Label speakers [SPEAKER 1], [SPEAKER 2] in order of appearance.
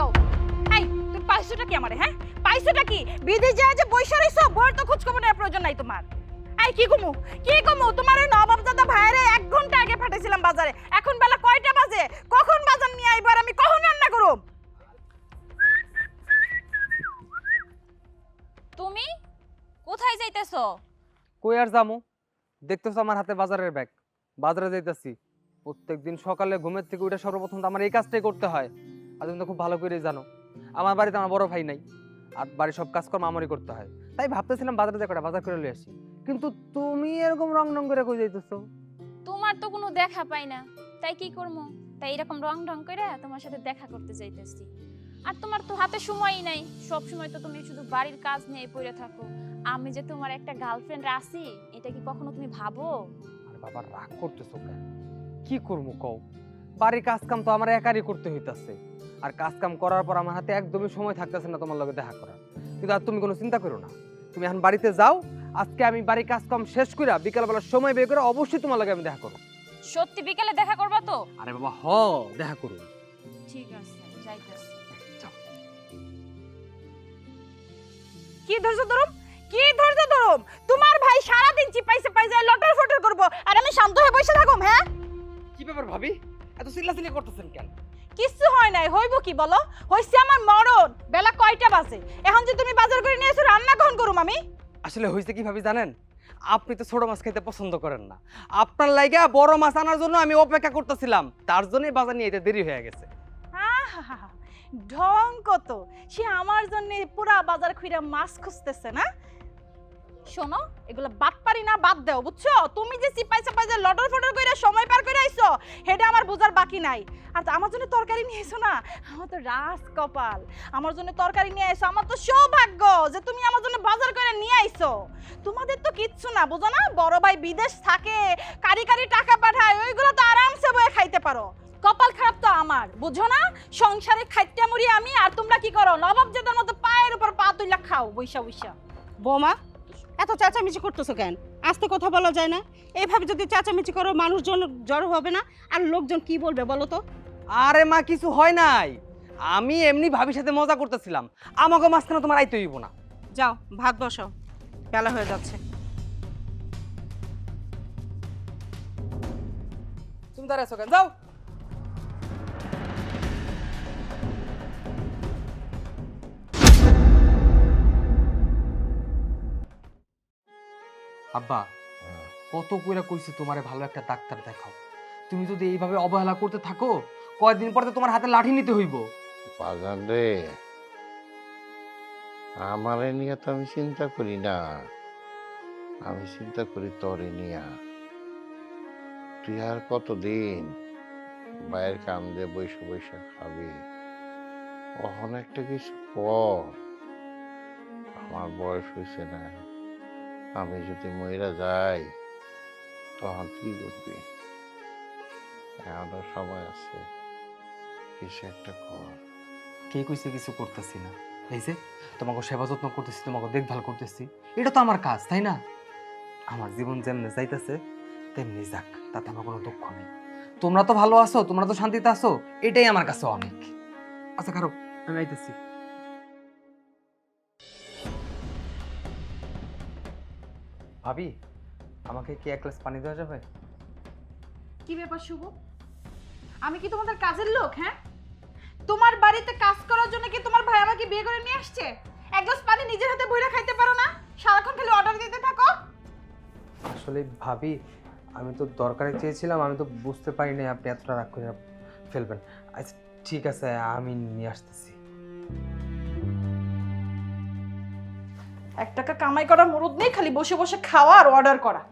[SPEAKER 1] কও? এই তুমি পাইছোটা কি আমারে হ্যাঁ? পাইছোটা কি? বিদেশ যায় যে বৈশা রইছো বইয়ের তো খোঁজ খবর নেওয়ার প্রয়োজন নাই তোমার। এই কি কমু? কি কমু? তোমার ওই নবাবজাদা ভাইরে এক ঘণ্টা আগে পাঠাইছিলাম বাজারে। এখন বেলা কয়টা বাজে? কখন বাজার নিয়ে আইবার? আমি কখন রান্না করব
[SPEAKER 2] তুমি কোথায় যাইতেছো?
[SPEAKER 3] কই আর যামু? দেখতেছো আমার হাতে বাজারের ব্যাগ। বাজারে যাইতাছি। প্রত্যেকদিন সকালে ঘুমের থেকে উঠে সর্বপ্রথম তো আমার এই কাজটাই করতে হয়। আর তুমি তো খুব ভালো করেই জানো। আমার বাড়িতে আমার বড় ভাই নাই আর বাড়ির সব কাজকর্ম আমারই করতে হয়। তাই ভাবতেছিলাম বাজারে যে কটা বাজার করে লিয়ে আসি। কিন্তু তুমি এরকম রং রং করে কই যাইতেছো?
[SPEAKER 2] তোমার তো কোনো দেখা পাই না। তাই কি করব তাই এরকম রং ঢং করে তোমার সাথে দেখা করতে যাইতেছি। আর তোমার তো হাতে সময়ই নাই। সব সময় তো তুমি শুধু বাড়ির কাজ নিয়ে পড়ে থাকো। আমি যে তোমার একটা গার্লফ্রেন্ড আছি এটা কি কখনো তুমি ভাবো?
[SPEAKER 3] আর বাবা রাগ করতেছো কেন? কি করব কও? বাড়ির কাজ কাম তো আমার একারই করতে হইতাছে। আর কাজ কাম করার পর আমার হাতে একদমই সময় থাকতেছে না তোমার লগে দেখা করার। কিন্তু আর তুমি কোনো চিন্তা করো না। তুমি এখন বাড়িতে যাও আজকে আমি বাড়ির কাজ কাম শেষ করে বিকালবেলা সময় বের করে অবশ্যই তোমার লগে আমি দেখা করব।
[SPEAKER 2] সত্যি বিকেলে দেখা করবা তো?
[SPEAKER 3] আরে বাবা হ দেখা করুন
[SPEAKER 2] ঠিক আছে যাইতেছি।
[SPEAKER 1] কি ধৈর্য ধরুম? কি ধৈর্য ধরুম? তোমার ভাই সারা দিন চিপাইছে পাইছে লটার ফটর করব আর আমি শান্ত হয়ে বসে থাকুম হ্যাঁ?
[SPEAKER 3] কি ব্যাপার ভাবি? এত চিল্লাচিল্লি করতেছেন কেন?
[SPEAKER 1] হইব কি বলো? হইছে আমার মরণ। বেলা কয়টা বাজে? এখন যে তুমি বাজার করে নিয়ে এসো রান্না কখন করুম আমি?
[SPEAKER 3] আসলে হয়েছে কি ভাবি জানেন? আপনি তো ছোট মাছ খেতে পছন্দ করেন না। আপনার লাইগা বড় মাছ আনার জন্য আমি অপেক্ষা করতেছিলাম। তার জন্যই বাজার নিয়ে যেতে দেরি হয়ে গেছে।
[SPEAKER 1] ঢং কত। সে আমার জন্য পুরা বাজার খুঁড়ে মাছ খুঁজতেছে না? শোনো, এগুলো বাদ পারি না, বাদ দাও, বুঝছ? তুমি যে চিপাই চাপাই যে লটর ফটর কইরা সময় পার করে আইছো হেডা আমার বোঝার বাকি নাই। আর আমার জন্য তরকারি নিয়ে এসো না? আমার তো রাস কপাল। আমার জন্য তরকারি নিয়ে আইছো, আমার তো সৌভাগ্য যে তুমি আমার জন্য বাজার করে নিয়ে আইছো। তোমাদের তো কিচ্ছু না, বুঝো না? বড় ভাই বিদেশ থাকে, কারি কারি টাকা পাঠায়, ওইগুলো তো আরামসে বয়ে খাইতে পারো। কপাল খারাপ তো আমার, বুঝো না? সংসারে খাইতে মরি আমি, আর তোমরা কি করো? নবাব জেদার মতো পায়ের উপর পা তুইলা খাও, বৈশা বৈশা।
[SPEAKER 4] বৌমা এত চেঁচামেচি করতেছো কেন? আস্তে কথা বলা যায় না। এইভাবে যদি চেঁচামেচি করো মানুষজন জড়ো হবে না। আর লোকজন কি বলবে বলো তো?
[SPEAKER 3] আরে মা কিছু হয় নাই। আমি এমনি ভাবির সাথে মজা করতেছিলাম। আমাকে মাঝখানে তোমার আইতে হইব না।
[SPEAKER 4] যাও ভাত বসাও বেলা হয়ে যাচ্ছে।
[SPEAKER 3] তুমি দাঁড়াইছো কেন? যাও। আব্বা, কত কইরা কইছি তোমারে ভালো একটা ডাক্তার দেখাও। তুমি যদি এইভাবে অবহেলা করতে থাকো কয়েকদিন পরে তো তোমার হাতে লাঠি নিতে হইব।
[SPEAKER 5] বাজান রে, আমারে নিয়ে তো আমি চিন্তা করি না। আমি চিন্তা করি তোরে নিয়া। তুই আর কতদিন বাইরের কাম দিয়ে বৈশা বৈশা খাবি? কখন একটা কিছু পর আমার বয়স হয়েছে না আমি যদি মহিলা যাই, তখন কি করবি এখনও সময় আছে। কিছু একটা কর।
[SPEAKER 3] কে কইছে কিছু করতেছি না? এই যে, তোমাকে সেবা যত্ন করতেছি, তোমাকে দেখভাল করতেছি, এটা তো আমার কাজ, তাই না? আমার জীবন যেমনি যাইতেছে, তেমনি যাক, তাতে আমার কোনো দুঃখ নেই। তোমরা তো ভালো আছো, তোমরা তো শান্তিতে আছো, এটাই আমার কাছে অনেক। আচ্ছা কারও, আমি আইতেছি। ভাবি আমাকে কি এক গ্লাস পানি দেওয়া যাবে?
[SPEAKER 1] কি ব্যাপার শুভ? আমি কি তোমাদের কাজের লোক হ্যাঁ? তোমার বাড়িতে কাজ করার জন্য কি তোমার ভাই আমাকে বিয়ে করে নিয়ে আসছে? এক গ্লাস পানি নিজের হাতে বইরা খাইতে পারো না? সারাক্ষণ খালি অর্ডার দিতে থাকো।
[SPEAKER 3] আসলে ভাবি আমি তো দরকারে চেয়েছিলাম আমি তো বুঝতে পারি পারিনি আপনি এতটা রাগ করে ফেলবেন। আচ্ছা ঠিক আছে আমি নিয়ে আসতেছি।
[SPEAKER 1] এক টাকা কামাই করা মুরুদ নেই খালি বসে বসে খাওয়া আর অর্ডার করা।